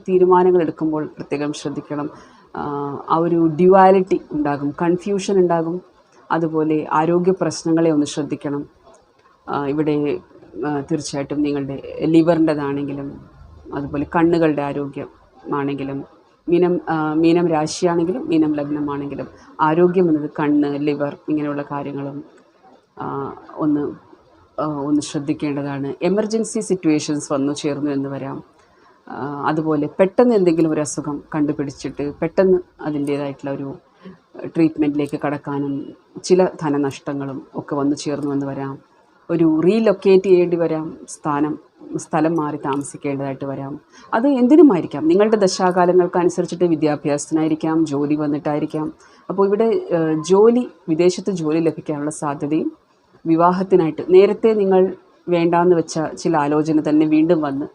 തീരുമാനങ്ങൾ എടുക്കുമ്പോൾ പ്രത്യേകം ശ്രദ്ധിക്കണം. ആ, ഒരു ഡ്യുവാലിറ്റി ഉണ്ടാകും കൺഫ്യൂഷൻ ഉണ്ടാകും. അതുപോലെ ആരോഗ്യ പ്രശ്നങ്ങളെ ഒന്ന് ശ്രദ്ധിക്കണം. ഇവിടെ തീർച്ചയായിട്ടും നിങ്ങളുടെ ലിവറിന്റെതാണെങ്കിലും അതുപോലെ കണ്ണുകളുടെ ആരോഗ്യം ആണെങ്കിലും മീനം മീനം രാശിയാണെങ്കിലും മീനം ലഗ്നമാണെങ്കിലും ആരോഗ്യം എന്നത് കണ്ണ് ലിവർ ഇങ്ങനെയുള്ള കാര്യങ്ങളും ഒന്ന് ഒന്ന് ശ്രദ്ധിക്കേണ്ടതാണ്. എമർജൻസി സിറ്റുവേഷൻസ് വന്നു ചേർന്നു എന്ന് വരാം. അതുപോലെ പെട്ടെന്ന് എന്തെങ്കിലും ഒരു അസുഖം കണ്ടുപിടിച്ചിട്ട് പെട്ടെന്ന് അതിന്റേതായിട്ടുള്ള ഒരു ട്രീറ്റ്മെന്റിലേക്ക് കടക്കാനും ചില ധനനഷ്ടങ്ങളും ഒക്കെ വന്നു ചേർന്നു എന്ന് വരാം. ഒരു റീലൊക്കേറ്റ് ചെയ്യേണ്ടി വരാം സ്ഥാനം. സ്ഥലം മാറി താമസിക്കേണ്ടതായിട്ട് വരാം. അത് എന്തിനുമായിരിക്കാം? നിങ്ങളുടെ ദശാകാലങ്ങൾക്കനുസരിച്ചിട്ട് വിദ്യാഭ്യാസത്തിനായിരിക്കാം ജോലി വന്നിട്ടായിരിക്കാം. അപ്പോൾ ഇവിടെ ജോലി വിദേശത്ത് ജോലി ലഭിക്കാനുള്ള സാധ്യതയും വിവാഹത്തിനായിട്ട് നേരത്തെ നിങ്ങൾ വേണ്ടാന്ന് വെച്ച ചില ആലോചന തന്നെ വീണ്ടും വന്ന്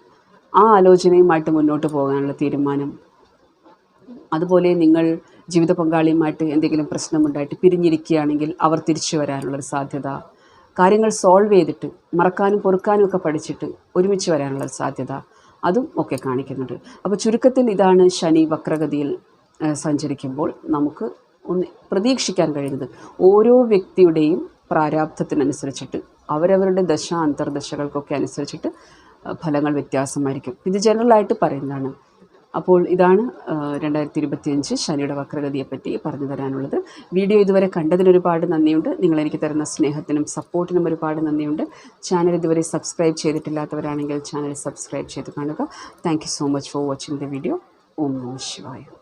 ആ ആലോചനയുമായിട്ട് മുന്നോട്ട് പോകാനുള്ള തീരുമാനം. അതുപോലെ നിങ്ങൾ ജീവിത പങ്കാളിയുമായിട്ട് എന്തെങ്കിലും പ്രശ്നമുണ്ടായിട്ട് പിരിഞ്ഞിരിക്കുകയാണെങ്കിൽ അവർ തിരിച്ചു വരാനുള്ളൊരു സാധ്യത. കാര്യങ്ങൾ സോൾവ് ചെയ്തിട്ട് മറക്കാനും പൊറുക്കാനും ഒക്കെ പഠിച്ചിട്ട് ഒരുമിച്ച് വരാനുള്ള സാധ്യത അതും ഒക്കെ കാണിക്കുന്നുണ്ട്. അപ്പോൾ ചുരുക്കത്തിൽ ഇതാണ് ശനി വക്രഗതിയിൽ സഞ്ചരിക്കുമ്പോൾ നമുക്ക് ഒന്ന് പ്രതീക്ഷിക്കാൻ കഴിയുന്നത്. ഓരോ വ്യക്തിയുടെയും പ്രാരാബ്ധത്തിനനുസരിച്ചിട്ട് അവരവരുടെ ദശ അന്തർദശകൾക്കൊക്കെ അനുസരിച്ചിട്ട് ഫലങ്ങൾ വ്യത്യാസമായിരിക്കും. ഇത് ജനറലായിട്ട് പറയുന്നതാണ്. അപ്പോൾ ഇതാണ് രണ്ടായിരത്തി ഇരുപത്തിയഞ്ച് ശനിയുടെ വക്രഗതിയെപ്പറ്റി പറഞ്ഞു തരാനുള്ളത്. വീഡിയോ ഇതുവരെ കണ്ടതിന് ഒരുപാട് നന്ദിയുണ്ട്. നിങ്ങൾ എനിക്ക് തരുന്ന സ്നേഹത്തിനും സപ്പോർട്ടിനും ഒരുപാട് നന്ദിയുണ്ട്. ചാനൽ ഇതുവരെ സബ്സ്ക്രൈബ് ചെയ്തിട്ടില്ലാത്തവരാണെങ്കിൽ ചാനൽ സബ്സ്ക്രൈബ് ചെയ്ത് കാണുക. Thank so much for watching the video. ഓം നമ ശിവായ.